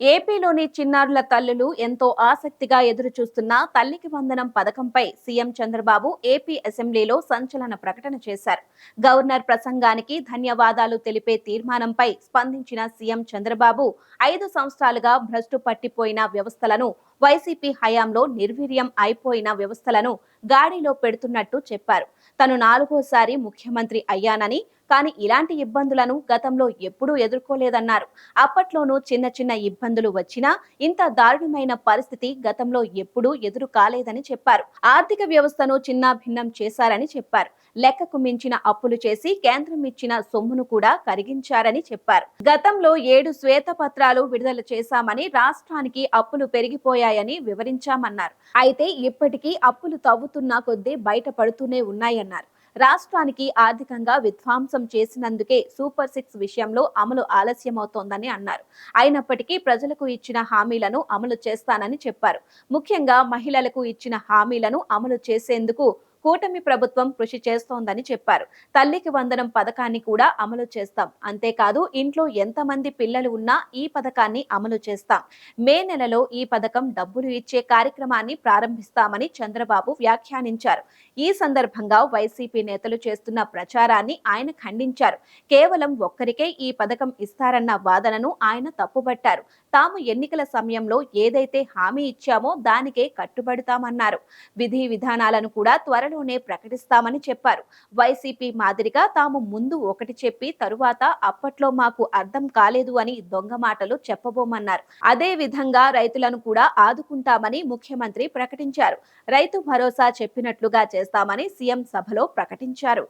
ఏపీలోని చిన్నారుల తల్లులు ఎంతో ఆసక్తిగా ఎదురు చూస్తున్న తల్లికి వందనం పథకంపై సీఎం చంద్రబాబు ఏపీ అసెంబ్లీలో సంచలన ప్రకటన చేశారు. గవర్నర్ ప్రసంగానికి ధన్యవాదాలు తెలిపే తీర్మానంపై స్పందించిన సీఎం చంద్రబాబు ఐదు సంవత్సరాలుగా భ్రష్టు పట్టిపోయిన వ్యవస్థలను వైసీపీ హయాంలో నిర్వీర్యం అయిపోయిన వ్యవస్థలను గాడిలో పెడుతున్నట్టు చెప్పారు. తను నాలుగోసారి ముఖ్యమంత్రి అయ్యానని కానీ ఇలాంటి ఇబ్బందులను గతంలో ఎప్పుడూ ఎదుర్కోలేదన్నారు. అప్పట్లోనూ చిన్న చిన్న ఇబ్బందులు వచ్చినా ఇంత దారుణమైన పరిస్థితి గతంలో ఎప్పుడూ ఎదురు కాలేదని చెప్పారు. ఆర్థిక వ్యవస్థను చిన్నాభిన్నం చేశారని చెప్పారు. లెక్కకు మించిన అప్పులు చేసి కేంద్రం ఇచ్చిన సొమ్మును కూడా కరిగించారని చెప్పారు. గతంలో ఏడు శ్వేతపత్రాలు విడుదల చేశామని రాష్ట్రానికి అప్పులు పెరిగిపోయాయని వివరించామన్నారు. అయితే ఇప్పటికీ అప్పులు తవ్వుతున్న కొద్దీ బయటపడుతూనే ఉన్నాయన్నారు. రాష్ట్రానికి ఆర్థికంగా విధ్వంసం చేసినందుకే సూపర్ సిక్స్ విషయంలో అమలు ఆలస్యమవుతోందని అన్నారు. అయినప్పటికీ ప్రజలకు ఇచ్చిన హామీలను అమలు చేస్తానని చెప్పారు. ముఖ్యంగా మహిళలకు ఇచ్చిన హామీలను అమలు చేసేందుకు కూటమి ప్రభుత్వం కృషి చేస్తోందని చెప్పారు. తల్లికి వందనం పథకాన్ని కూడా అమలు చేస్తాం. అంతేకాదు ఇంట్లో ఎంతమంది పిల్లలు ఉన్నా ఈ పథకాన్ని అమలు చేస్తాం. మే నెలలో ఈ పథకం డబ్బులు ఇచ్చే కార్యక్రమాన్ని ప్రారంభిస్తామని చంద్రబాబు వ్యాఖ్యానించారు. ఈ సందర్భంగా వైసీపీ నేతలు చేస్తున్న ప్రచారాన్ని ఆయన ఖండించారు. కేవలం ఒక్కరికే ఈ పథకం ఇస్తారన్న వాదనను ఆయన తప్పుబట్టారు. తాము ఎన్నికల సమయంలో ఏదైతే హామీ ఇచ్చామో దానికే కట్టుబడతామన్నారు. విధి విధానాలను కూడా త్వరలో త్వరలోనే ప్రకటిస్తామని చెప్పారు. వైసీపీ మాదిరిగా తాము ముందు ఒకటి చెప్పి తరువాత అప్పట్లో మాకు అర్థం కాలేదు అని దొంగ మాటలు చెప్పబోమన్నారు. అదే విధంగా రైతులను కూడా ఆదుకుంటామని ముఖ్యమంత్రి ప్రకటించారు. రైతు భరోసా చెప్పినట్లుగా చేస్తామని సీఎం సభలో ప్రకటించారు.